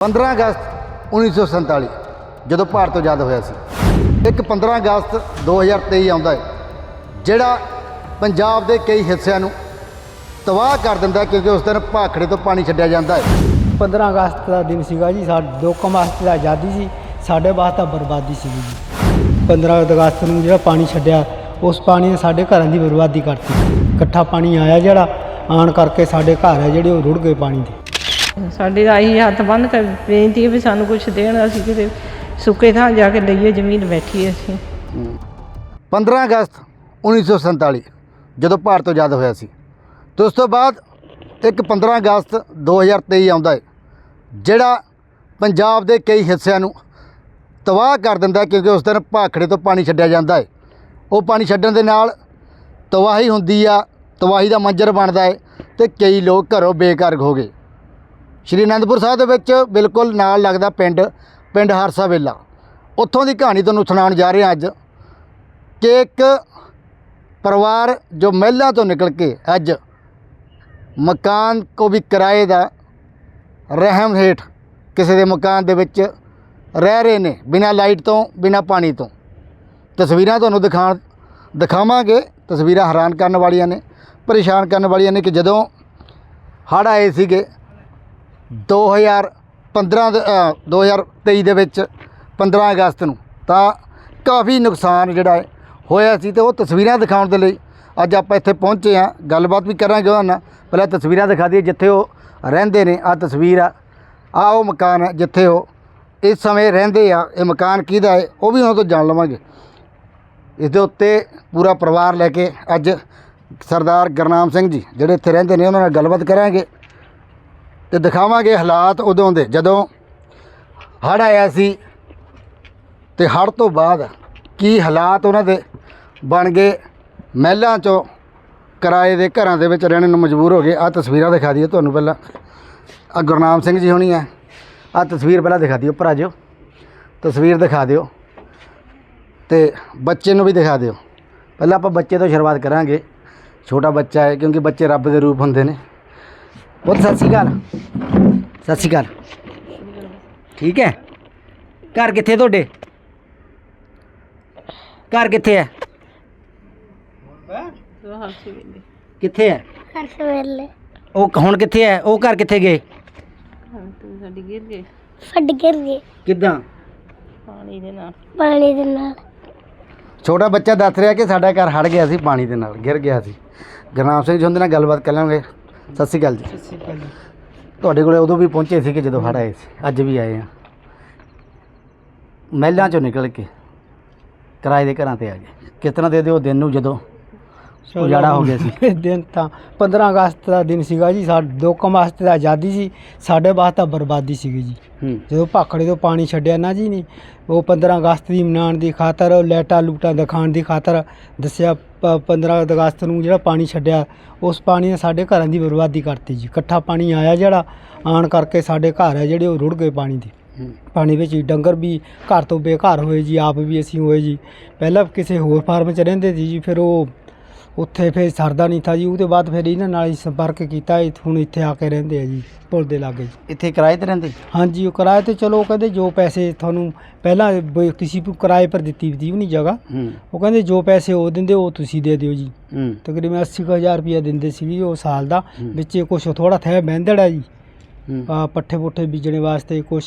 15 ਅਗਸਤ 1947 ਜਦੋਂ ਭਾਰਤ ਆਜ਼ਾਦ ਹੋਇਆ ਸੀ। ਇੱਕ 15 ਅਗਸਤ 2023 ਆਉਂਦਾ ਹੈ, ਜਿਹੜਾ ਪੰਜਾਬ ਦੇ ਕਈ ਹਿੱਸਿਆਂ ਨੂੰ ਤਬਾਹ ਕਰ ਦਿੰਦਾ ਕਿਉਂਕਿ ਉਸ ਦਿਨ ਭਾਖੜੇ ਤੋਂ ਪਾਣੀ ਛੱਡਿਆ ਜਾਂਦਾ ਹੈ। 15 ਅਗਸਤ ਦਾ ਦਿਨ ਸੀਗਾ ਜੀ, ਸਾਡੇ ਦੋ ਕੁ ਅਗਸਤ ਆਜ਼ਾਦੀ ਸੀ, ਸਾਡੇ ਵਾਸਤੇ ਤਾਂ ਬਰਬਾਦੀ ਸੀਗੀ ਜੀ। 15 ਅਗਸਤ ਨੂੰ ਜਿਹੜਾ ਪਾਣੀ ਛੱਡਿਆ, ਉਸ ਪਾਣੀ ਨੇ ਸਾਡੇ ਘਰਾਂ ਦੀ ਬਰਬਾਦੀ ਕਰਤੀ। ਇਕੱਠਾ ਪਾਣੀ ਆਇਆ ਜਿਹੜਾ ਆਣ ਕਰਕੇ ਸਾਡੇ ਘਰ ਹੈ ਜਿਹੜੇ ਉਹ ਰੁੜ ਗਏ ਪਾਣੀ ਦੇ। ਸਾਡੇ ਦਾ ਹੱਥ ਬੰਨ ਕੇ ਬੇਨਤੀ ਹੈ ਵੀ ਸਾਨੂੰ ਕੁਝ ਦੇਣ, ਅਸੀਂ ਕਿਤੇ ਸੁੱਕੇ ਥਾਂ ਜਾ ਕੇ ਲਈਏ, ਜ਼ਮੀਨ ਬੈਠੀਏ ਅਸੀਂ। 15 ਅਗਸਤ 1947 ਜਦੋਂ ਭਾਰਤ ਆਜ਼ਾਦ ਹੋਇਆ ਸੀ। ਤੇ ਉਸ ਤੋਂ ਬਾਅਦ ਇੱਕ 15 ਅਗਸਤ 2023 ਆਉਂਦਾ ਹੈ, ਜਿਹੜਾ ਪੰਜਾਬ ਦੇ ਕਈ ਹਿੱਸਿਆਂ ਨੂੰ ਤਬਾਹ ਕਰ ਦਿੰਦਾ ਕਿਉਂਕਿ ਉਸ ਦਿਨ ਭਾਖੜੇ ਤੋਂ ਪਾਣੀ ਛੱਡਿਆ ਜਾਂਦਾ ਹੈ। ਉਹ ਪਾਣੀ ਛੱਡਣ ਦੇ ਨਾਲ ਤਬਾਹੀ ਹੁੰਦੀ ਆ, ਤਬਾਹੀ ਦਾ ਮੰਜ਼ਰ ਬਣਦਾ ਹੈ ਤੇ ਕਈ ਲੋਕ ਘਰੋਂ ਬੇਕਾਰ ਹੋ ਗਏ। ਸ਼੍ਰੀ ਅਨੰਦਪੁਰ ਸਾਹਿਬ ਦੇ ਵਿੱਚ ਬਿਲਕੁਲ ਨਾਲ ਲੱਗਦਾ ਪਿੰਡ ਪਿੰਡ ਹਰਸਾ ਵੇਲਾ। ਉੱਥੋਂ ਦੀ ਕਹਾਣੀ ਤੁਹਾਨੂੰ ਸੁਣਾਉਣ ਜਾ ਰਿਹਾ ਅੱਜ ਕਿ ਇੱਕ ਪਰਿਵਾਰ ਜੋ ਮਹਿਲਾ ਤੋਂ ਨਿਕਲ ਕੇ ਅੱਜ ਮਕਾਨ ਕੋ ਵੀ ਕਿਰਾਏ ਦਾ ਰਹਿਮ ਹੇਠ ਕਿਸੇ ਦੇ ਮਕਾਨ ਦੇ ਵਿੱਚ ਰਹਿ ਰਹੇ ਨੇ, ਬਿਨਾਂ ਲਾਈਟ ਤੋਂ, ਬਿਨਾਂ ਪਾਣੀ ਤੋਂ। ਤਸਵੀਰਾਂ ਤੁਹਾਨੂੰ ਦਿਖਾਣ, ਦਿਖਾਵਾਂਗੇ। ਤਸਵੀਰਾਂ ਹੈਰਾਨ ਕਰਨ ਵਾਲੀਆਂ ਨੇ, ਪਰੇਸ਼ਾਨ ਕਰਨ ਵਾਲੀਆਂ ਨੇ ਕਿ ਜਦੋਂ ਹੜ੍ਹ ਆਏ ਸੀਗੇ 2015 ਦੇ ਅ, 2023 ਦੇ ਵਿੱਚ 15 ਅਗਸਤ ਨੂੰ। ਤਾਂ ਕਾਫੀ ਨੁਕਸਾਨ ਜਿਹੜਾ ਹੈ ਹੋਇਆ ਸੀ ਤੇ ਉਹ ਤਸਵੀਰਾਂ ਦਿਖਾਉਣ ਦੇ ਲਈ ਅੱਜ ਆਪਾਂ ਇੱਥੇ ਪਹੁੰਚੇ ਆ ਗੱਲਬਾਤ ਵੀ ਕਰਾਂਗੇ ਉਹਨਾਂ ਨਾਲ। ਪਹਿਲਾਂ ਤਸਵੀਰਾਂ ਦਿਖਾ ਦਈਏ ਜਿੱਥੇ ਉਹ ਰਹਿੰਦੇ ਨੇ। ਆ ਤਸਵੀਰ ਆ ਆ ਉਹ ਮਕਾਨ ਹੈ ਜਿੱਥੇ ਉਹ ਇਸ ਸਮੇਂ ਰਹਿੰਦੇ ਆ। ਇਹ ਮਕਾਨ ਕਿਹਦਾ ਹੈ ਉਹ ਵੀ ਉਹਨਾਂ ਤੋਂ ਜਾਣ ਲਵਾਂਗੇ। ਇਸ ਦੇ ਉੱਤੇ ਪੂਰਾ ਪਰਿਵਾਰ ਲੈ ਕੇ ਅੱਜ ਸਰਦਾਰ ਗੁਰਨਾਮ ਸਿੰਘ ਜੀ ਜਿਹੜੇ ਇੱਥੇ ਰਹਿੰਦੇ ਨੇ ਉਹਨਾਂ ਨਾਲ ਗੱਲਬਾਤ ਕਰਾਂਗੇ। ਤੇ ਦਿਖਾਵਾਂਗੇ ਹਾਲਾਤ ਉਦੋਂ ਦੇ, ਜਦੋਂ ਹੜ੍ਹ ਆਇਆ ਸੀ ਤੇ ਹੜ੍ਹ ਤੋਂ ਬਾਅਦ ਕੀ ਹਾਲਾਤ ਉਹਨਾਂ ਦੇ ਬਣ ਗਏ, ਮਹਿਲਾਂ ਚੋਂ ਕਿਰਾਏ ਦੇ ਘਰਾਂ ਦੇ ਵਿੱਚ ਰਹਿਣ ਨੂੰ ਮਜਬੂਰ ਹੋ ਗਏ। ਆ ਤਸਵੀਰਾਂ ਦਿਖਾ ਦਈਏ ਤੁਹਾਨੂੰ ਪਹਿਲਾਂ। ਆ ਗੁਰਨਾਮ ਸਿੰਘ ਜੀ ਹੋਣੀ ਆ। ਆ ਤਸਵੀਰ ਪਹਿਲਾਂ ਦਿਖਾ ਦਿਓ ਭਰਾ ਜਿਓ। ਤਸਵੀਰ ਦਿਖਾ ਦਿਓ ਤੇ ਬੱਚੇ ਨੂੰ ਵੀ ਦਿਖਾ ਦਿਓ। ਪਹਿਲਾਂ ਆਪਾਂ ਬੱਚੇ ਤੋਂ ਸ਼ੁਰੂਆਤ ਕਰਾਂਗੇ। ਛੋਟਾ ਬੱਚਾ ਹੈ ਕਿਉਂਕਿ ਬੱਚੇ ਰੱਬ ਦੇ ਰੂਪ ਹੁੰਦੇ ਨੇ। ਬਹੁਤ ਸਤਿ ਸ਼੍ਰੀ ਅਕਾਲ। ਸਤਿ ਸ਼੍ਰੀ ਅਕਾਲ। ਠੀਕ ਹੈ? ਘਰ ਕਿੱਥੇ ਤੁਹਾਡੇ? ਘਰ ਕਿੱਥੇ ਹੈ? ਕਿੱਥੇ ਹੈ? ਹਰ ਵੇਲੇ ਉਹ ਹੁਣ ਕਿੱਥੇ ਹੈ? ਉਹ ਘਰ ਕਿੱਥੇ ਗਏ? ਸਾਡੀ ਗਿਰ ਗਏ ਫੱਡ ਗਿਰ ਗਏ ਕਿੱਦਾਂ? ਪਾਣੀ ਦੇ ਨਾਲ ਪਾਣੀ ਦੇ ਨਾਲ ਛੋਟਾ ਬੱਚਾ ਦੱਸ ਰਿਹਾ ਕਿ ਸਾਡਾ ਘਰ ਹੜ ਗਿਆ ਸੀ, ਪਾਣੀ ਦੇ ਨਾਲ, ਗਿਰ ਗਿਆ ਸੀ। ਗੁਰਨਾਮ ਸਿੰਘ ਜੀ ਹੁੰਦੇ ਨਾਲ ਗੱਲਬਾਤ ਕਰ ਲਾਂਗੇ। ਸਤਿ ਸ਼੍ਰੀ ਅਕਾਲ ਜੀ। ਤੁਹਾਡੇ ਕੋਲੇ ਉਦੋਂ ਵੀ ਪਹੁੰਚੇ ਸੀ ਕਿ ਜਦੋਂ ਹੜ ਆਏ ਸੀ? ਅੱਜ ਵੀ ਆਏ ਆ। ਮਹਿਲਾਂ ਚੋਂ ਨਿਕਲ ਕੇ ਕਿਰਾਏ ਦੇ ਘਰਾਂ ਤੇ ਆ ਗਏ। ਤਰ੍ਹਾਂ ਦੇ ਦਿਓ ਦਿਨ ਨੂੰ ਜਦੋਂ ਉਜਾੜਾ ਹੋ ਗਿਆ ਸੀ। ਦਿਨ ਤਾਂ 15 ਅਗਸਤ ਦਾ ਦਿਨ ਸੀਗਾ ਜੀ ਸਾਡੇ ਦੋ ਕੁ ਅਗਸਤ ਦਾ ਆਜ਼ਾਦੀ ਸੀ ਸਾਡੇ ਵਾਸਤੇ ਤਾਂ ਬਰਬਾਦੀ ਸੀਗੀ ਜੀ। ਜਦੋਂ ਭਾਖੜੇ ਤੋਂ ਪਾਣੀ ਛੱਡਿਆ ਨਾ ਜੀ ਨਹੀਂ ਉਹ 15 ਅਗਸਤ ਦੀ ਮਨਾਉਣ ਦੀ ਖਾਤਰ ਲੈਟਾਂ ਲੂਟਾਂ ਦਿਖਾਉਣ ਦੀ ਖਾਤਰ ਦੱਸਿਆ ਪ- 15 ਅਗਸਤ ਨੂੰ ਜਿਹੜਾ ਪਾਣੀ ਛੱਡਿਆ ਉਸ ਪਾਣੀ ਨੇ ਸਾਡੇ ਘਰਾਂ ਦੀ ਬਰਬਾਦੀ ਕਰਤੀ ਜੀ। ਇਕੱਠਾ ਪਾਣੀ ਆਇਆ ਜਿਹੜਾ ਆਣ ਕਰਕੇ ਸਾਡੇ ਘਰ ਹੈ ਜਿਹੜੇ ਉਹ ਰੁੜ ਗਏ ਪਾਣੀ ਦੇ। ਪਾਣੀ ਵਿੱਚ ਡੰਗਰ ਵੀ ਘਰ ਤੋਂ ਬੇਘਰ ਹੋਏ ਜੀ ਆਪ ਵੀ ਅਸੀਂ ਹੋਏ ਜੀ। ਪਹਿਲਾਂ ਕਿਸੇ ਹੋਰ ਫਾਰਮ 'ਚ ਰਹਿੰਦੇ ਸੀ ਜੀ ਫਿਰ ਉਹ ਉੱਥੇ ਫਿਰ ਸਰਦਾ ਨਹੀਂ ਥਾ ਜੀ ਉਹਦੇ ਬਾਅਦ ਫਿਰ ਇਹਨਾਂ ਨਾਲ ਹੀ ਸੰਪਰਕ ਕੀਤਾ ਇਹ ਹੁਣ ਇੱਥੇ ਆ ਕੇ ਰਹਿੰਦੇ ਆ ਜੀ ਪੁਲ ਦੇ ਲਾਗੇ। ਜੀ ਇੱਥੇ ਕਿਰਾਏ ਤੇ ਰਹਿੰਦੇ? ਹਾਂਜੀ ਉਹ ਕਿਰਾਏ ਤੇ ਚਲੋ ਉਹ ਕਹਿੰਦੇ ਜੋ ਪੈਸੇ ਤੁਹਾਨੂੰ ਪਹਿਲਾਂ ਬ- ਕਿਸੇ ਨੂੰ ਕਿਰਾਏ ਪਰ ਦਿੱਤੀ ਵੀ ਨਹੀਂ ਜਗ੍ਹਾ। ਹੂੰ। ਉਹ ਕਹਿੰਦੇ ਜੋ ਪੈਸੇ ਉਹ ਦਿੰਦੇ ਉਹ ਤੁਸੀਂ ਦੇ ਦਿਓ ਜੀ। ਹੂੰ। ਤਕਰੀਬਨ 80000 ਰੁਪਇਆ ਦਿੰਦੇ ਸੀ ਜੀ ਉਹ ਸਾਲ ਦਾ। ਹੂੰ। ਵਿੱਚ ਕੁਝ ਥੋੜਾ ਥੈ ਮਹਿੰਦੜ ਹੈ ਜੀ। ਹੂੰ। ਆ ਪੱਠੇ ਪੁੱਠੇ ਬੀਜਣੇ ਵਾਸਤੇ ਕੁਝ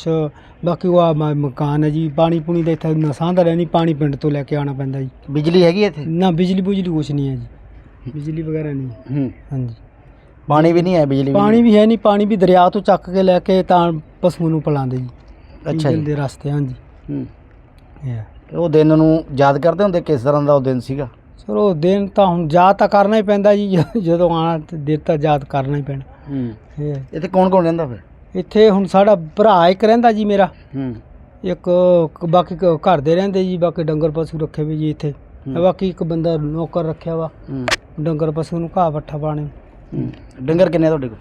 ਬਾਕੀ ਉਹ ਆ ਮ- ਮਕਾਨ ਹੈ ਜੀ ਪਾਣੀ ਪੂਣੀ ਦਾ ਇੱਥੇ ਨਸਾਂ ਦਾ ਨਹੀਂ ਪਾਣੀ ਪਿੰਡ ਤੋਂ ਲੈ ਕੇ ਆਉਣਾ ਪੈਂਦਾ ਜੀ। ਬਿਜਲੀ ਹੈਗੀ ਇੱਥੇ? ਨਾ ਬਿਜਲੀ ਬੁਜਲੀ ਕੁਛ ਨਹੀਂ ਹੈ ਜੀ। ਬਿਜਲੀ ਵਗੈਰਾ ਨਹੀਂ। ਹੂੰ। ਹਾਂਜੀ। ਪਾਣੀ ਵੀ ਨਹੀਂ ਹੈ ਬਿਜਲੀ ਵੀ ਪਾਣੀ ਵੀ ਹੈ ਨਹੀਂ ਪਾਣੀ ਵੀ ਦਰਿਆ ਤੋਂ ਚੱਕ ਕੇ ਲੈ ਕੇ ਤਾਂ ਪਸ਼ੂ ਨੂੰ ਪਿਲਾਉਂਦੇ ਜੀ। ਅੱਛਾ ਜੀ। ਦੇ ਰਸਤੇ ਹਾਂਜੀ। ਹੂੰ। ਉਹ ਦਿਨ ਨੂੰ ਯਾਦ ਕਰਦੇ ਹੁੰਦੇ ਕਿਸ ਤਰ੍ਹਾਂ ਦਾ ਉਹ ਦਿਨ ਸੀਗਾ? ਚਲੋ ਦਿਨ ਤਾਂ ਹੁਣ ਯਾਦ ਤਾਂ ਕਰਨਾ ਹੀ ਪੈਂਦਾ ਜੀ ਜਦੋਂ ਆਣਾ ਤੇ ਦਿਨ ਤਾਂ ਯਾਦ ਕਰਨਾ ਹੀ ਪੈਣਾ। ਹੂੰ। ਇੱਥੇ ਕੌਣ ਕੌਣ ਰਹਿੰਦਾ ਫਿਰ? ਇੱਥੇ ਹੁਣ ਸਾਡਾ ਭਰਾ ਇੱਕ ਰਹਿੰਦਾ ਜੀ ਮੇਰਾ। ਹੂੰ। ਇੱਕ ਬਾਕੀ ਘਰ ਦੇ ਰਹਿੰਦੇ ਜੀ ਬਾਕੀ ਡੰਗਰ ਪਸ਼ੂ ਰੱਖੇ ਵੀ ਜੀ ਇੱਥੇ। ਬਾਕੀ ਇੱਕ ਬੰਦਾ ਨੌਕਰ ਰੱਖਿਆ ਵਾ। ਹੂੰ। ਡੰਗਰ ਪਸ਼ੂ ਨੂੰ ਘਾਹ ਵੱਠਾ ਪਾਣੇ ਹੂੰ। ਡੰਗਰ ਕਿੰਨੇ ਆ ਤੁਹਾਡੇ ਕੋਲ?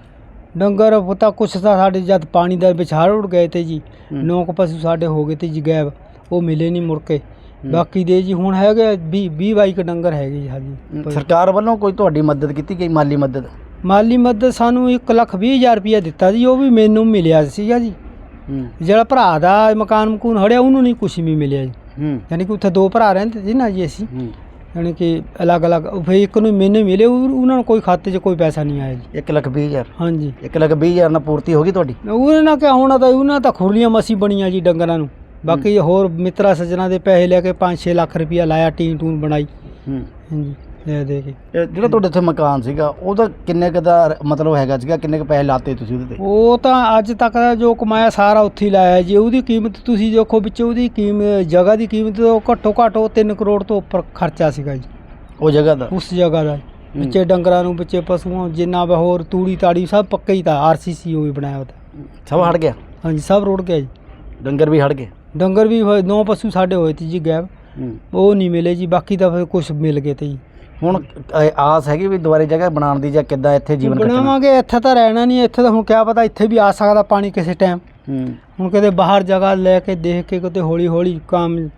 ਡੰਗਰ ਪਤਾ ਕੁਛ ਤਾਂ ਸਾਡੇ ਜਦ ਪਾਣੀ ਦਾ ਵਿਚਾਰ ਉੜ ਗਏ ਤੇ ਜੀ ਹੂੰ। ਨੌ ਕੁ ਪਸ਼ੂ ਸਾਡੇ ਹੋ ਗਏ ਤੇ ਜੀ ਗਾਇਬ ਉਹ ਮਿਲੇ ਨਹੀਂ ਮੁੜ ਕੇ। ਬਾਕੀ ਦੇ ਜੀ ਹੁਣ ਹੈਗੇ 20 20 ਬਾਈ ਕ ਡੰਗਰ ਹੈਗੇ ਜੀ ਹਾਂਜੀ। ਸਰਕਾਰ ਵੱਲੋਂ ਕੋਈ ਤੁਹਾਡੀ ਮਦਦ ਕੀਤੀ ਗਈ ਮਾਲੀ ਮਦਦ? ਮਾਲੀ ਮਦਦ ਸਾਨੂੰ 1 ਲੱਖ ਵੀਹ ਹਜ਼ਾਰ ਰੁਪਇਆ ਦਿੱਤਾ ਜੀ ਉਹ ਵੀ ਮੈਨੂੰ ਮਿਲਿਆ ਸੀਗਾ ਜੀ। ਹੂੰ। ਜਿਹੜਾ ਭਰਾ ਦਾ ਮਕਾਨ ਮਕੂਨ ਹੜਿਆ ਉਹਨੂੰ ਨਹੀਂ ਕੁਝ ਵੀ ਮਿਲਿਆ ਜੀ। ਹੂੰ। ਯਾਨੀ ਕਿ ਉੱਥੇ ਦੋ ਭਰਾ ਰਹਿੰਦੇ ਸੀ ਨਾ ਜੀ ਅਸੀਂ। ਹੂੰ। ਯਾਨੀ ਕਿ ਅਲੱਗ-ਅਲੱਗ ਫਿਰ ਇੱਕ ਨੂੰ ਮੈਨੂੰ ਮਿਲੇ ਉਹ- ਉਹਨਾਂ ਨੂੰ ਕੋਈ ਖਾਤੇ 'ਚ ਕੋਈ ਪੈਸਾ ਨਹੀਂ ਆਇਆ ਜੀ। 1 ਲੱਖ 20 ਹਜ਼ਾਰ। ਹਾਂਜੀ। 1 ਲੱਖ 20 ਹਜ਼ਾਰ ਨਾਲ ਪੂਰਤੀ ਹੋ ਗਈ ਤੁਹਾਡੀ? ਉਹਨਾਂ ਨਾਲ ਕਿਆ ਹੋਣਾ ਤਾਂ ਉਹਨਾਂ ਤਾਂ ਖੁਰਲੀਆਂ ਮਸੀ ਬਣੀਆਂ ਜੀ ਡੰਗਰਾਂ ਨੂੰ। ਬਾਕੀ ਹੋਰ ਮਿੱਤਰਾ ਸੱਜਣਾ ਦੇ ਪੈਸੇ ਲੈ ਕੇ 5-6 ਲੱਖ ਰੁਪਇਆ ਲਾਇਆ ਟੀਨ ਟੂਨ ਬਣਾਈ। ਹੂੰ। ਹਾਂਜੀ। ਲੈ ਦੇ ਕੇ ਇਹ ਜਿਹੜਾ ਤੁਹਾਡੇ ਇੱਥੇ ਮਕਾਨ ਸੀਗਾ ਉਹਦਾ ਕਿੰਨੇ ਕੁ ਦਾ ਰ- ਮਤਲਬ ਹੈਗਾ ਸੀਗਾ ਕਿੰਨੇ ਕੁ ਪੈਸੇ ਲਾਤੇ ਤੁਸੀਂ ਉਹਦੇ ਤੇ? ਉਹ ਤਾਂ ਅੱਜ ਤੱਕ ਦਾ ਜੋ ਕਮਾਇਆ ਸਾਰਾ ਉੱਥੇ ਹੀ ਲਾਇਆ ਜੀ। ਉਹਦੀ ਕੀਮਤ ਤੁਸੀਂ ਦੇਖੋ ਵਿੱਚ ਉਹਦੀ ਕੀਮਤ ਜਗ੍ਹਾ ਦੀ ਕੀਮਤ ਉਹ ਘੱਟੋ ਘੱਟ ਉਹ 3 ਕਰੋੜ ਤੋਂ ਉੱਪਰ ਖਰਚਾ ਸੀਗਾ ਜੀ। ਉਹ ਜਗ੍ਹਾ ਦਾ? ਉਸ ਜਗ੍ਹਾ ਦਾ ਵਿੱਚੇ ਡੰਗਰਾਂ ਨੂੰ ਵਿੱਚੇ ਪਸ਼ੂਆਂ ਜਿੰਨਾ ਵੀ ਹੋਰ ਤੂੜੀ ਤਾੜੀ ਸਭ ਪੱਕਾ ਹੀ ਤਾਂ ਆਰਸੀਸੀ ਉਹ ਹੀ ਬਣਾਇਆ ਉਹਦਾ ਸਭ ਹਟ ਗਿਆ? ਹਾਂਜੀ ਸਭ ਰੁੜ ਗਿਆ ਜੀ। ਡੰਗਰ ਵੀ ਹਟ ਗਏ? ਡੰਗਰ ਵੀ ਹੋਏ ਨੌ ਪਸ਼ੂ ਸਾਡੇ ਹੋਏ ਸੀ ਜੀ ਗੈਬ ਹੂੰ। ਉਹ ਨਹੀਂ ਮਿਲੇ ਜੀ ਬਾਕੀ ਤਾਂ ਫਿਰ ਕੁਝ ਮਿਲ ਗਏ ਤੇ ਜੀ। ਹੁਣ ਅ, ਆਸ ਹੈਗੀ ਵੀ ਦੁਬਾਰੇ ਜਗ੍ਹਾ ਬਣਾਉਣ ਦੀ ਜਾਂ ਕਿੱਦਾਂ ਇੱਥੇ ਜੀਵਨ ਕੱਟਣਾ? ਬਣਾਵਾਂਗੇ ਇੱਥੇ ਤਾਂ ਰਹਿਣਾ ਨਹੀਂ ਇੱਥੇ ਤਾਂ ਹੁਣ ਕਿਆ ਪਤਾ ਇੱਥੇ ਵੀ ਆ ਸਕਦਾ ਪਾਣੀ ਕਿਸੇ ਟਾਈਮ ਹੂੰ। ਹੁਣ ਕਦੇ ਬਾਹਰ ਜਗ੍ਹਾ ਲੈ ਕੇ ਦੇਖ ਕੇ ਕਿਤੇ ਹੌਲੀ ਹੌਲੀ ਕੰਮ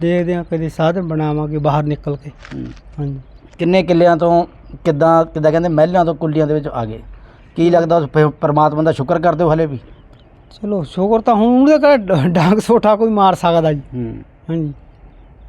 ਦੇਖਦੇ ਆ ਕਦੇ ਸਾਧਨ ਬਣਾਵਾਂਗੇ ਬਾਹਰ ਨਿਕਲ ਕੇ। ਹੂੰ। ਹਾਂਜੀ। ਕਿੰਨੇ ਕਿੱਲਿਆਂ ਤੋਂ ਕਿੱਦਾਂ ਕਿੱਦਾਂ ਕਹਿੰਦੇ ਮਹਿਲਾਂ ਤੋਂ ਕੁੱਲੀਆਂ ਦੇ ਵਿੱਚ ਆ ਗਏ? ਕੀ ਲੱਗਦਾ ਉਸ ਪ- ਪਰਮਾਤਮਾ ਦਾ ਸ਼ੁਕਰ ਕਰਦੇ ਹੋ ਹਲੇ ਵੀ? ਚਲੋ ਸ਼ੁਕਰ ਤਾਂ ਹੁਣ ਉਹਦੇ ਕਿਹੜਾ ਡਾਂਗ ਸੋਠਾ ਕੋਈ ਮਾਰ ਸਕਦਾ ਜੀ। ਹੂੰ। ਹਾਂਜੀ।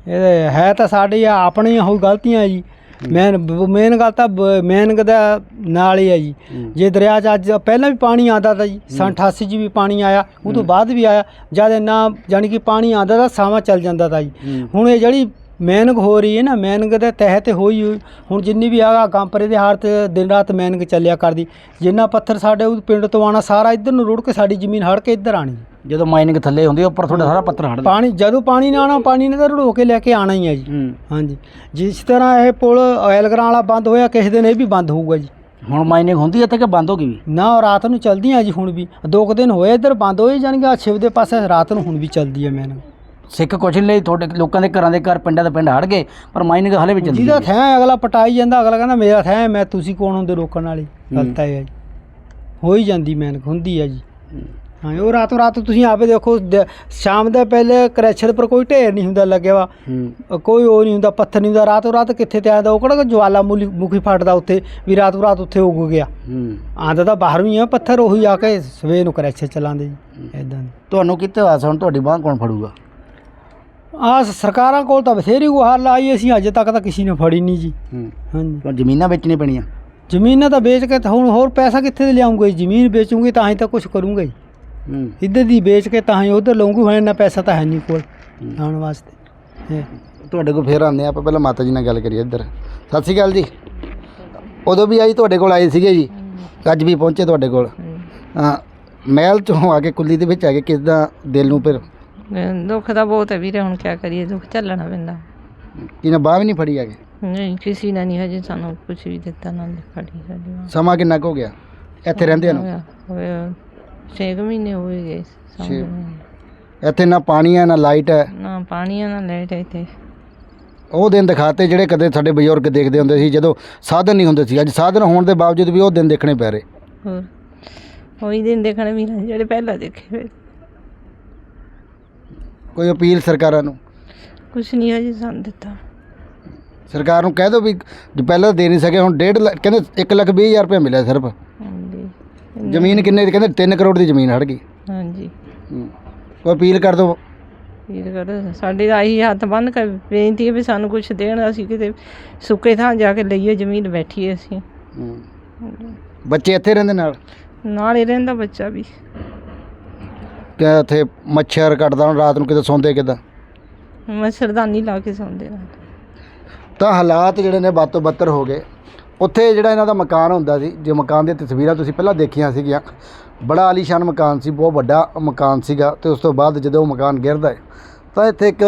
ਇਹ ਹੈ ਤਾਂ ਸਾਡੀ ਆਪਣੀਆਂ ਹੋਈ ਗਲਤੀਆਂ ਜੀ। ਮੇਨ ਮੇਨ ਗੱਲ ਤਾਂ ਮੇਨ ਦਾ ਨਾਲ ਹੀ ਹੈ ਜੀ। ਜੇ ਦਰਿਆ 'ਚ ਅੱਜ ਪਹਿਲਾਂ ਵੀ ਪਾਣੀ ਆਉਂਦਾ ਤਾ ਜੀ ਸੰਨ 88 'ਚ ਵੀ ਪਾਣੀ ਆਇਆ ਉਹ ਤੋਂ ਬਾਅਦ ਵੀ ਆਇਆ। ਜਦ ਇੰਨਾ ਜਾਣੀ ਕਿ ਪਾਣੀ ਆਉਂਦਾ ਤਾਂ ਸਾਵਾਂ ਚੱਲ ਜਾਂਦਾ ਤਾ ਜੀ। ਹੁਣ ਇਹ ਜਿਹੜੀ ਮੈਨਗ ਹੋ ਰਹੀ ਹੈ ਨਾ ਮੈਨਗ ਦੇ ਤਹਿਤ ਹੋਈ ਹੁਣ ਜਿੰਨੀ ਵੀ ਆ ਗੰਪਰੇ ਦੇ ਹਾਰ ਤੇ ਦਿਨ ਰਾਤ ਮੈਨਗ ਚੱਲਿਆ ਕਰਦੀ। ਜਿੰਨਾ ਪੱਥਰ ਸਾਡੇ ਪਿੰਡ ਤੋਂ ਆਣਾ ਸਾਰਾ ਇੱਧਰ ਨੂੰ ਰੁੜ ਕੇ ਸਾਡੀ ਜ਼ਮੀਨ ਹੜ ਕੇ ਇੱਧਰ ਆਣੀ ਜਦੋਂ ਮਾਈਨਿੰਗ ਥੱਲੇ ਹੁੰਦੀ ਉੱਪਰ ਤੁਹਾਡਾ ਸਾਰਾ ਪੱਥਰ ਹਟਦਾ ਪਾਣੀ ਜਦੋਂ ਪਾਣੀ ਨੇ ਆਣਾ ਪਾਣੀ ਨੇ ਤਾਂ ਰੁੜੋ ਕੇ ਲੈ ਕੇ ਆਣਾ ਹੀ ਹੈ ਜੀ। ਹੂੰ। ਹਾਂਜੀ। ਜਿਸ ਤਰ੍ਹਾਂ ਇਹ ਪੁਲ ਐਲਗਰਾਂ ਵਾਲਾ ਬੰਦ ਹੋਇਆ ਕਿਸੇ ਦਿਨ ਇਹ ਵੀ ਬੰਦ ਹੋਊਗਾ ਜੀ। ਹੁਣ ਮਾਈਨਿੰਗ ਹੁੰਦੀ ਹੈ ਤੇ ਕਿ ਬੰਦ ਹੋ ਗਈ ਵੀ? ਨਾ ਉਹ ਰਾਤ ਨੂੰ ਚੱਲਦੀਆਂ ਜੀ ਹੁਣ ਵੀ। ਦੋ ਕੁ ਦਿਨ ਹੋਏ ਇੱਧਰ ਬੰਦ ਹੋਏ ਜਾਣਗੇ ਆ ਸ਼ਿਵ ਦੇ ਪਾਸੇ ਰਾਤ ਨੂੰ ਹੁਣ ਵੀ ਚੱਲਦੀ ਹੈ ਮੈਨ ਸਿੱਖ ਕੁਛ ਨਹੀਂ ਲਈ ਤੁਹਾਡੇ ਲੋਕਾਂ ਦੇ ਘਰਾਂ ਦੇ ਘਰ ਪਿੰਡਾਂ ਦੇ ਪਿੰਡ ਹਟ ਗਏ ਪਰ ਮਾਈਨਿੰਗ ਹਲੇ ਵੀ ਚੱਲਦੀ ਜਿਹਦਾ ਹੈ ਥੈਂ ਅਗਲਾ ਪਟਾਈ ਜਾਂਦਾ ਅਗਲਾ ਕਹਿੰਦਾ ਮੇਰਾ ਥੈਂ ਮੈਂ ਤੁਸੀਂ ਕੌਣ ਹੁੰਦੇ ਰੋਕਣ ਵਾਲੀ? ਗਲਤ ਹੈ ਜੀ। ਹੋ ਹੀ ਜਾਂਦੀ ਮੈਨ ਹੁੰਦੀ ਹੈ ਜੀ। ਹਾਂ ਉਹ ਰਾਤੋਂ ਰਾਤ ਤੁਸੀਂ ਆਪੇ ਦੇਖੋ ਦ- ਸ਼ਾਮ ਦੇ ਪਹਿਲੇ ਕਰੈਸ਼ਰ ਪਰ ਕੋਈ ਢੇਰ ਨਹੀਂ ਹੁੰਦਾ ਲੱਗਿਆ ਵਾ। ਹੂੰ। ਕੋਈ ਉਹ ਨਹੀਂ ਹੁੰਦਾ ਪੱਥਰ ਨਹੀਂ ਹੁੰਦਾ। ਰਾਤੋਂ ਰਾਤ ਕਿੱਥੇ ਤੇ ਆਉਂਦਾ ਉਹ ਕਿਹੜਾ ਜਵਾਲਾ ਮੁਖੀ ਫਟਦਾ ਉੱਥੇ ਵੀ ਰਾਤੋਂ ਰਾਤ ਉੱਥੇ ਉੱਗ ਗਿਆ। ਹੂੰ। ਆਂਦਾ ਤਾਂ ਬਾਹਰੋਂ ਹੀ ਆ ਪੱਥਰ ਉਹੀ ਆ ਕੇ ਸਵੇਰ ਨੂੰ ਕਰੈਸ਼ਰ ਚਲਾਉਂਦੇ ਜੀ ਇਦਾਂ ਤੁਹਾਨੂੰ ਕਿਤੇ ਆਸ ਹੁਣ ਤੁਹਾਡੀ ਬਾਂਹ ਕੌਣ ਫੜੂਗਾ? ਆ ਸਰਕਾਰਾਂ ਕੋਲ ਤਾਂ ਬਥੇਰੀ ਗੁਹਾਰ ਲਾਈ ਅਸੀਂ ਅਜੇ ਤੱਕ ਤਾਂ ਕਿਸੇ ਨੇ ਫੜੀ ਨਹੀਂ ਜੀ। ਹੂੰ। ਹਾਂਜੀ। ਤੁਹਾਨੂੰ ਜ਼ਮੀਨਾਂ ਵੇਚਣੀਆਂ ਪੈਣੀਆਂ। ਜ਼ਮੀਨਾਂ ਤਾਂ ਵੇਚ ਕੇ ਤਾਂ ਹੁਣ ਹੋਰ ਪੈਸਾ ਕਿੱਥੇ ਦੇ ਲਿਆਉਂਗੇ? ਜ਼ਮੀਨ ਵੇਚੂਗੇ ਤਾਂ ਹੀ ਤਾਂ ਕੁਝ ਕਰੂੰਗਾ। ਹੂੰ ਇੱਧਰ ਦੀ ਵੇਚ ਕੇ ਤਾਂ ਹੀ ਉਧਰ ਲਵਾਂਗੇ ਹੁਣ ਇੰਨਾ ਪੈਸਾ ਤਾਂ ਹੈ ਨਹੀਂ ਕੋਲ ਆਉਣ ਵਾਸਤੇ। ਤੁਹਾਡੇ ਕੋਲ ਫੇਰ ਆਉਂਦੇ ਆਪਾਂ ਪਹਿਲਾਂ ਮਾਤਾ ਜੀ ਨਾਲ ਗੱਲ ਕਰੀਏ ਇੱਧਰ। ਸਤਿ ਸ਼੍ਰੀ ਅਕਾਲ ਜੀ। ਉਦੋਂ ਵੀ ਆਈ ਤੁਹਾਡੇ ਕੋਲ ਆਏ ਸੀਗੇ ਜੀ। ਅੱਜ ਵੀ ਪਹੁੰਚੇ ਤੁਹਾਡੇ ਕੋਲ। ਮਹਿਲ ਚੋਂ ਆ ਕੇ ਕੁੱਲੀ ਦੇ ਵਿੱਚ ਆ ਕੇ ਕਿਸ ਦਾ ਦਿਲ ਨੂੰ ਫਿਰ? ਦੁੱਖ ਦਾ ਬਹੁਤ ਹੈ ਵੀਰੇ ਹੁਣ ਕੀ ਕਰੀਏ ਦੁੱਖ ਝੱਲਣਾ ਪੈਂਦਾ। ਕਿਨੇ ਬਾਹ ਵੀ ਨਹੀਂ ਫੜੀ ਆ ਕੇ? ਨਹੀਂ ਕਿਸੇ ਨੇ ਨਹੀਂ ਹਜੇ ਸਾਨੂੰ ਕੁਝ ਵੀ ਦਿੱਤਾ ਨਾ ਫੜੀ ਸਾਡੀ। ਸਮਾਂ ਕਿੰਨਾ ਕੁ ਹੋ ਗਿਆ? ਇੱਥੇ ਰਹਿੰਦੇ ਨੂੰ? ਹੋਇਆ। ਹੋਇਆ ਛੇ ਕੁ ਮਹੀਨੇ ਹੋ ਹੀ ਗਏ ਛੇ। ਸਾਨੂੰ ਇੱਥੇ ਨਾ ਪਾਣੀ ਹੈ ਨਾ ਲਾਈਟ ਹੈ। ਨਾ ਪਾਣੀ ਆ, ਨਾ ਲਾਈਟ ਇੱਥੇ। ਉਹ ਦਿਨ ਦਿਖਾਤੇ ਜਿਹੜੇ ਕਦੇ ਸਾਡੇ ਬਜ਼ੁਰਗ ਦੇਖਦੇ ਹੁੰਦੇ ਸੀ ਜਦੋਂ ਸਾਧਨ ਨਹੀਂ ਹੁੰਦੇ ਸੀ। ਅੱਜ ਸਾਧਨ ਹੋਣ ਦੇ ਬਾਵਜੂਦ ਵੀ ਉਹ ਦਿਨ ਦੇਖਣੇ ਪੈ ਰਹੇ। ਹੋਰ ਉਹੀ ਦਿਨ ਦੇਖਣੇ ਵੀ ਨਾ ਜਿਹੜੇ ਪਹਿਲਾਂ ਦੇਖੇ ਹੋਏ। ਕੋਈ ਅਪੀਲ ਸਰਕਾਰਾਂ ਨੂੰ? ਕੁਝ ਨਹੀਂ ਹਜੇ ਸਾਨੂੰ ਦਿੱਤਾ। ਸਰਕਾਰ ਨੂੰ ਕਹਿ ਦਿਓ ਵੀ ਜੋ ਪਹਿਲਾਂ ਦੇ ਨਹੀਂ ਸਕੇ ਹੁਣ 1.5 ਲੱਖ ਕਹਿੰਦੇ 1 ਲੱਖ 20 ਹਜ਼ਾਰ ਰੁਪਏ ਮਿਲਿਆ ਸਿਰਫ। ਜ਼ਮੀਨ ਕਿੰਨੇ ਦੀ? ਕਹਿੰਦੇ 3 ਕਰੋੜ ਦੀ ਜ਼ਮੀਨ ਹੜ ਗਈ। ਹਾਂਜੀ। ਹੂੰ। ਕੋਈ ਅਪੀਲ ਕਰ ਦਿਓ ਇਹ ਕਰੋ ਸਾਡੇ ਦਾ ਆਹੀ ਹੱਥ ਬੰਨ ਕੇ ਬੇਨਤੀ ਹੈ ਵੀ ਸਾਨੂੰ ਕੁਝ ਦੇਣ ਅਸੀਂ ਕਿਤੇ ਸੁੱਕੇ ਥਾਂ ਜਾ ਕੇ ਲਈਏ ਜ਼ਮੀਨ ਬੈਠੀਏ ਅਸੀਂ। ਬੱਚੇ ਇੱਥੇ ਰਹਿੰਦੇ ਨਾਲ? ਨਾਲ ਹੀ ਰਹਿੰਦਾ ਬੱਚਾ ਵੀ। ਕਿ ਇੱਥੇ ਮੱਛਰ ਕੱਟਦਾ ਹੁਣ ਰਾਤ ਨੂੰ ਕਿਤੇ ਸੌਂਦੇ ਕਿੱਦਾਂ? ਮੱਛਰਦਾਨੀ ਲਾ ਕੇ ਸੌਂਦੇ ਤਾਂ ਹਾਲਾਤ ਜਿਹੜੇ ਨੇ ਬਾਤੋਂ ਬੱਤਰ ਹੋ ਗਏ। ਉੱਥੇ ਜਿਹੜਾ ਇਹਨਾਂ ਦਾ ਮਕਾਨ ਹੁੰਦਾ ਸੀ, ਜੇ ਮਕਾਨ ਦੀਆਂ ਤਸਵੀਰਾਂ ਤੁਸੀਂ ਪਹਿਲਾਂ ਦੇਖੀਆਂ ਸੀਗੀਆਂ, ਬੜਾ ਆਲੀਸ਼ਾਨ ਮਕਾਨ ਸੀ, ਬਹੁਤ ਵੱਡਾ ਮਕਾਨ ਸੀਗਾ ਤੇ ਉਸ ਤੋਂ ਬਾਅਦ ਜਦੋਂ ਉਹ ਮਕਾਨ ਗਿਰਦਾ ਹੈ, ਤਾਂ ਇੱਥੇ ਇੱਕ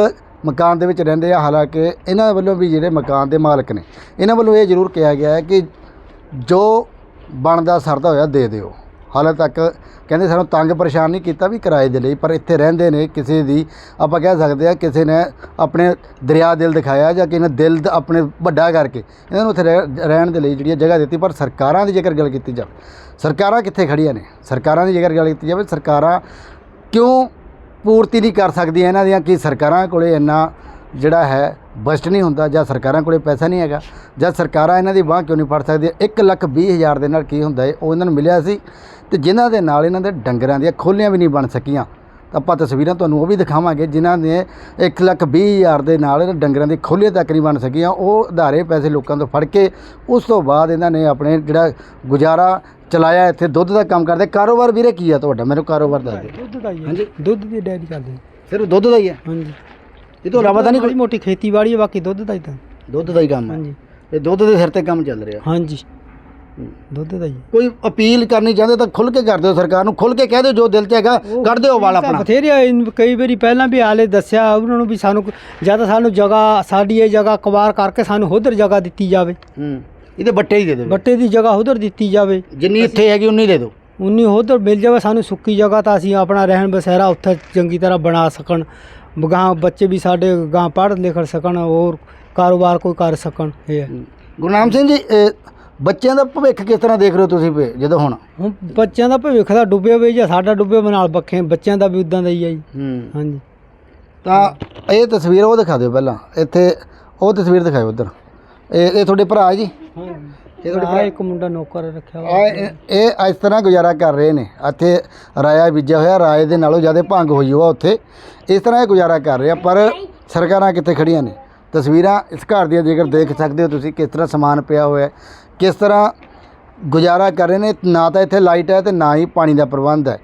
ਮਕਾਨ ਦੇ ਵਿੱਚ ਰਹਿੰਦੇ ਆ, ਹਾਲਾਂਕਿ ਇਹਨਾਂ ਵੱਲੋਂ ਵੀ ਜਿਹੜੇ ਮਕਾਨ ਦੇ ਮਾਲਕ ਨੇ, ਇਹਨਾਂ ਵੱਲੋਂ ਇਹ ਜ਼ਰੂਰ ਕਿਹਾ ਗਿਆ ਹੈ ਕਿ ਜੋ ਬਣਦਾ ਸਰਦਾ ਹੋਇਆ ਦੇ ਦਿਓ। ਹਾਲੇ ਤੱਕ ਕਹਿੰਦੇ ਸਾਨੂੰ ਤੰਗ ਪਰੇਸ਼ਾਨ ਨਹੀਂ ਕੀਤਾ ਵੀ ਕਿਰਾਏ ਦੇ ਲਈ, ਪਰ ਇੱਥੇ ਰਹਿੰਦੇ ਨੇ ਕਿਸੇ ਦੀ, ਆਪਾਂ ਕਹਿ ਸਕਦੇ ਆ ਕਿਸੇ ਨੇ ਆਪਣੇ ਦਰਿਆ ਦਿਲ ਦਿਖਾਇਆ ਜਾਂ ਕਿਸੇ ਨੇ ਦਿਲ ਦ- ਆਪਣੇ ਵੱਡਾ ਕਰਕੇ, ਇਹਨਾਂ ਨੂੰ ਉੱਥੇ ਰਹਿ- ਰਹਿਣ ਦੇ ਲਈ ਜਿਹੜੀ ਹੈ ਜਗ੍ਹਾ ਦਿੱਤੀ, ਪਰ ਸਰਕਾਰਾਂ ਦੀ ਜੇਕਰ ਗੱਲ ਕੀਤੀ ਜਾਵੇ, ਸਰਕਾਰਾਂ ਕਿੱਥੇ ਖੜੀਆਂ ਨੇ? ਸਰਕਾਰਾਂ ਦੀ ਜੇਕਰ ਗੱਲ ਕੀਤੀ ਜਾਵੇ, ਸਰਕਾਰਾਂ ਕਿਉਂ ਪੂਰਤੀ ਨਹੀਂ ਕਰ ਸਕਦੀਆਂ ਇਹਨਾਂ ਦੀਆਂ ਕਿ ਸਰਕਾਰਾਂ ਕੋਲੇ ਇੰਨਾ ਜਿਹੜਾ ਹੈ ਬਜਟ ਨਹੀਂ ਹੁੰਦਾ ਜਾਂ ਸਰਕਾਰਾਂ ਕੋਲੇ ਪੈਸਾ ਨਹੀਂ ਹੈਗਾ, ਜਾਂ ਸਰਕਾਰਾਂ ਇਹਨਾਂ ਦੀ ਬਾਂਹ ਕਿਉਂ ਨਹੀਂ ਫੜ ਸਕਦੀਆਂ? 1 ਲੱਖ 20 ਹਜ਼ਾਰ ਦੇ ਨਾਲ ਕੀ ਹੁੰਦਾ ਹੈ ਉਹ ਇਹਨਾਂ ਨੂੰ ਮਿਲਿਆ ਸੀ। ਤੇ ਜਿਨ੍ਹਾਂ ਦੇ ਨਾਲ ਇਹਨਾਂ ਦੇ ਡੰਗਰਾਂ ਦੀਆਂ ਖੋਲੀਆਂ ਵੀ ਨਹੀਂ ਬਣ ਸਕੀਆਂ। ਤਾਂ ਆਪਾਂ ਤਸਵੀਰਾਂ ਤੁਹਾਨੂੰ ਉਹ ਵੀ ਦਿਖਾਵਾਂਗੇ ਜਿਨ੍ਹਾਂ ਨੇ 1 ਲੱਖ ਵੀਹ ਹਜ਼ਾਰ ਦੇ ਨਾਲ ਡੰਗਰਾਂ ਦੀ ਖੋਲੀਆਂ ਤੱਕ ਨਹੀਂ ਬਣ ਸਕੀਆਂ। ਉਹ ਉਧਾਰੇ ਪੈਸੇ ਲੋਕਾਂ ਤੋਂ ਫੜ ਕੇ ਉਸ ਤੋਂ ਬਾਅਦ ਇਹਨਾਂ ਨੇ ਆਪਣੇ ਜਿਹੜਾ ਗੁਜ਼ਾਰਾ ਚਲਾਇਆ ਇੱਥੇ ਦੁੱਧ ਦਾ ਕੰਮ ਕਰਦੇ। ਕਾਰੋਬਾਰ ਵੀਰੇ ਕੀ ਆ ਤੁਹਾਡਾ? ਮੈਨੂੰ ਕਾਰੋਬਾਰ ਦੱਸ ਦਿਓ। ਦੁੱਧ ਦਾ ਹੀ ਹਾਂਜੀ। ਹੈ ਦੁੱਧ ਦੀ ਡੈਰੀ ਕਰਦੇ ਸਿਰਫ ਦੁੱਧ ਦਾ ਹੀ ਹੈ ਹਾਂਜੀ। ਇਹ ਤੋਂ ਇਲਾਵਾ ਤਾਂ ਨਹੀਂ ਕੋਈ ਮੋਟੀ ਖੇਤੀਬਾੜੀ ਹੈ ਬਾਕੀ ਦੁੱਧ ਦਾ ਹੀ ਤਾਂ। ਦੁੱਧ ਦਾ ਹੀ ਕੰਮ ਹੈ ਹਾਂਜੀ। ਇਹ ਦੁੱਧ ਦੇ ਸਿਰ ਤੇ ਕੰਮ ਚੱਲ ਰਿਹਾ। ਹਾਂਜੀ। ਦੁੱਧ ਦਾ ਹੈ। ਕੋਈ ਅਪੀਲ ਕਰਨੀ ਚਾਹੁੰਦੇ ਤਾਂ ਖੁੱਲ ਕੇ ਕਰ ਦਿਓ ਸਰਕਾਰ ਨੂੰ ਖੁੱਲ ਕੇ ਕਹਿ ਦਿਓ ਜੋ ਦਿਲ 'ਚ ਹੈਗਾ ਕੱਢ ਦਿਓ ਵਾਲ ਆਪਣਾ। ਬਥੇਰੇ ਕਈ ਵਾਰੀ ਪਹਿਲਾਂ ਵੀ ਹਾਲੇ ਦੱਸਿਆ ਉਹਨਾਂ ਨੂੰ ਵੀ ਸਾਨੂੰ ਜਾਂ ਤਾਂ ਸਾਨੂੰ ਜਗ੍ਹਾ ਸਾਡੀ ਇਹ ਜਗ੍ਹਾ ਕਵਾਰ ਕਰਕੇ ਸਾਨੂੰ ਉਧਰ ਜਗ੍ਹਾ ਦਿੱਤੀ ਜਾਵੇ। ਹੂੰ ਇਹਦੇ ਬੱਟੇ ਹੀ ਦੇ ਦਿਓ। ਬੱਟੇ ਦੀ ਜਗ੍ਹਾ ਉਧਰ ਦਿੱਤੀ ਜਾਵੇ। ਜਿੰਨੀ ਇੱਥੇ ਹੈਗੀ ਉਨੀ ਦੇ ਦਿਓ। ਉਨੀ ਉਧਰ ਮਿਲ ਜਾਵੇ ਸਾਨੂੰ ਸੁੱਕੀ ਜਗ੍ਹਾ ਤਾਂ ਅਸੀਂ ਆਪਣਾ ਰਹਿਣ ਬਸੇਰਾ ਉੱਥੇ ਚੰਗੀ ਤਰ੍ਹਾਂ ਬਣਾ ਸਕਣ। ਗਾਂ ਬੱਚੇ ਵੀ ਸਾਡੇ ਗਾਂ ਪੜ੍ਹ ਲਿਖ ਸਕਣ ਹੋਰ ਕਾਰੋਬਾਰ ਕੋਈ ਕਰ ਸਕਣ ਇਹ। ਗੁਰਨਾਮ ਸਿੰਘ ਜੀ ਬੱਚਿਆਂ ਦਾ ਭਵਿੱਖ ਕਿਸ ਤਰ੍ਹਾਂ ਦੇਖ ਰਹੇ ਹੋ ਤੁਸੀਂ ਵੀ ਜਦੋਂ ਹੁਣ? ਹੁਣ ਬੱਚਿਆਂ ਦਾ ਭਵਿੱਖ ਦਾ ਡੁੱਬਿਆ ਹੋਇਆ ਜਾਂ ਸਾਡਾ ਡੁੱਬਿਆ ਹੋਇਆ ਨਾਲ ਬੱਖੇ ਬੱਚਿਆਂ ਦਾ ਵੀ ਉਦਾਂ ਦਾ ਹੀ ਹੈ ਜੀ। ਹੂੰ। ਹਾਂਜੀ। ਤਾਂ ਇਹ ਤਸਵੀਰ ਉਹ ਦਿਖਾ ਦਿਓ ਪਹਿਲਾਂ ਇੱਥੇ ਉਹ ਤਸਵੀਰ ਦਿਖਾਓ ਉਧਰ ਇਹ ਇਹ ਤੁਹਾਡੇ ਭਰਾ ਜੀ? ਇਹ ਤੁਹਾਡੇ ਇੱਕ ਮੁੰਡਾ ਨੌਕਰ ਰੱਖਿਆ ਹੋਇਆ। ਆ ਇਹ ਇਹ ਇਸ ਤਰ੍ਹਾਂ ਗੁਜ਼ਾਰਾ ਕਰ ਰਹੇ ਨੇ। ਇੱਥੇ ਰਾਇਆ ਬੀਜਿਆ ਹੋਇਆ ਰਾਏ ਦੇ ਨਾਲੋਂ ਜ਼ਿਆਦਾ ਭੰਗ ਹੋਈ ਹੋਆ ਉੱਥੇ। ਇਸ ਤਰ੍ਹਾਂ ਇਹ ਗੁਜ਼ਾਰਾ ਕਰ ਰਹੇ ਆ ਪਰ ਸਰਕਾਰਾਂ ਕਿੱਥੇ ਖੜੀਆਂ ਨੇ? ਤਸਵੀਰਾਂ ਇਸ ਘਰ ਦੀਆਂ ਜੇਕਰ ਦੇਖ ਸਕਦੇ ਹੋ ਤੁਸੀਂ ਕਿਸ ਤਰ੍ਹਾਂ ਸਮਾਨ ਪਿਆ ਹੋਇਆ ਕਿਸ ਤਰ੍ਹਾਂ ਗੁਜ਼ਾਰਾ ਕਰ ਰਹੇ ਨੇ, ਨਾ ਤਾਂ ਇੱਥੇ ਲਾਈਟ ਹੈ ਅਤੇ ਨਾ ਹੀ ਪਾਣੀ ਦਾ ਪ੍ਰਬੰਧ ਹੈ।